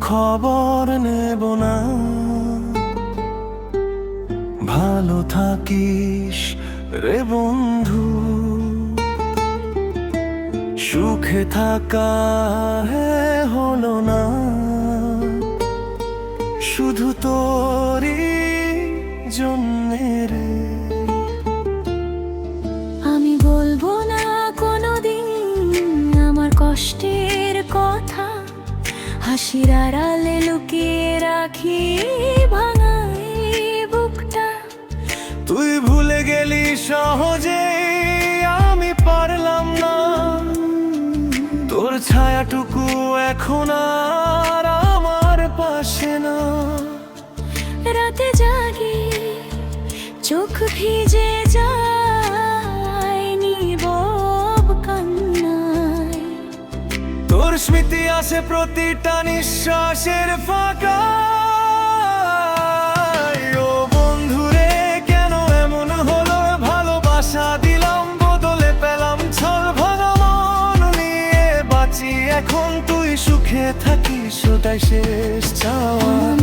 খবর নেব না। ভালো থাকিস রে বন্ধু। সুখে থাকা হে হলো না। শুধু তোরই জন্যে রে। হাসির আড়ালে লুকিয়ে রাখি ভাঙাই বুকটা। তুই ভুলে গেলি সহজে আমি পারলাম না। তোর ছায়াটুকু এখন আর আমার পাশে না। রাতে জাগি চোখ ভিজে স্মৃতি আসে প্রতিটা নিঃশ্বাসের ফাঁকা। কেন এমন হলো? ভালোবাসা দিলাম, বদলে পেলাম নিয়ে। বাঁচি এখন, তুই সুখে থাকিস, ওটাই শেষ চাওয়া।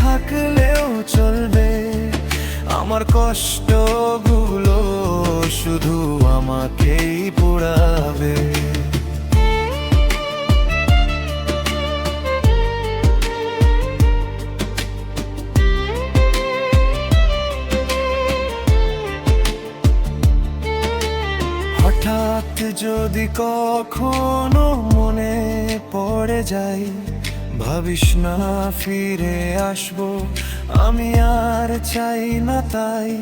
থাকলেও চলবে। আমার কষ্টগুলো শুধু আমাকেই পোড়াবে। হঠাৎ যদি কখনো মনে পড়ে যাই ভাবিস না ফিরে আসব। আমি আর চাই না তাই।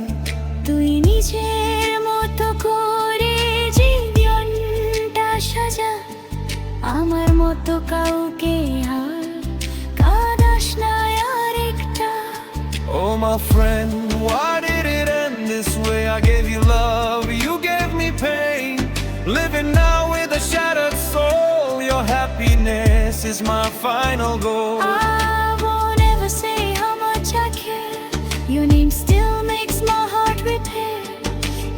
তুই নিজের মতো করে জীবনটা সাজা। আমার মতো কাউকে আর কাদাস না আরেকটা। ও my friend what did it gave you love you gave me pain living now with a shattered Your happiness is my final goal I won't ever say how much I care. Your name still makes my heart repair.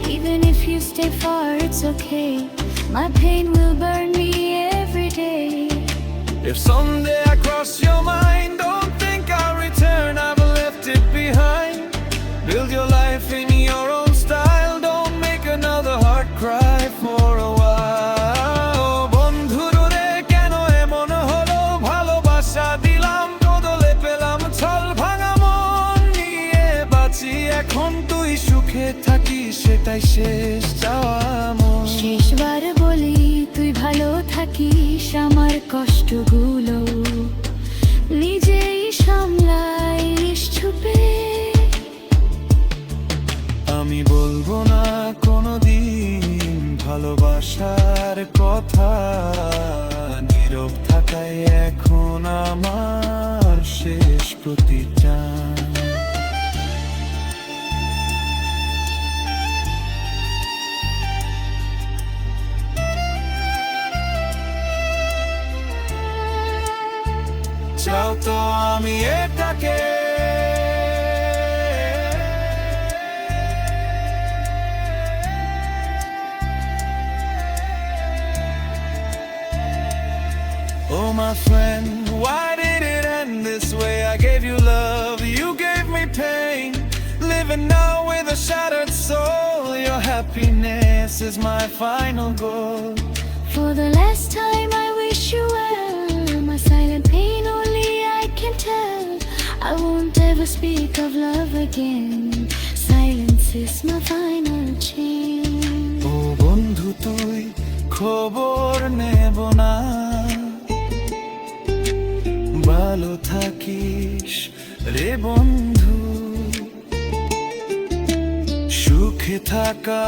Even if you stay far, it's okay. My pain will burn me every day. If someday I cross your mind, don't তুই সুখে থাকিস সেটাই শেষ চাওয়া শেষবার বলি তুই ভালো থাকিস আমার কষ্টগুলো নিজেই সামলাইস ছুপে আমি বলব না কোনোদিন ভালোবাসার কথা নীরব থাকাই এখন আমার শেষ প্রতিটান চাও তো আমি এটাকে Oh, my friend, why did it end this way? I gave you love, you gave me pain. Living now with a shattered soul. Your happiness is my final goal. For the last time, Won't ever speak of love again. Silence is my final chain. ও বন্ধু তুই খবর নেব না ভালো থাকিস রে বন্ধু সুখে থাকা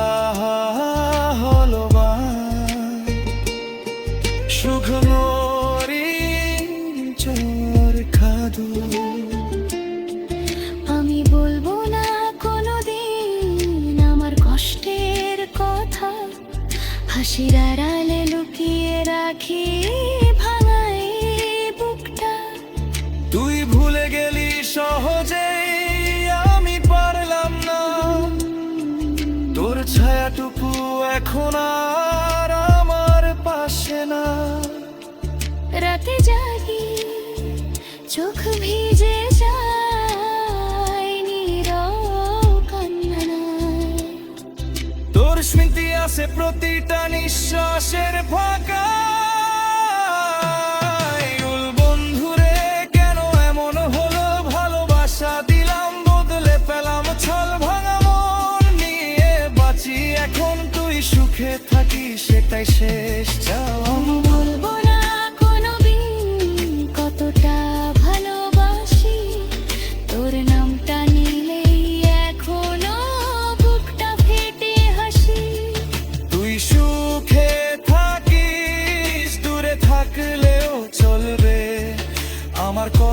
হাসির আড়ালে লুকিয়ে রাখি ভাঙাই বুকটা। তুই ভুলে গেলি সহজে, আমি পারলাম না। তোর ছায়াটুকু এখন আর আছে প্রতিটা নিঃশ্বাসের ফাঁকা।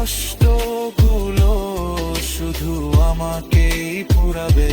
কষ্টগুলো শুধু আমাকেই পুরাবে।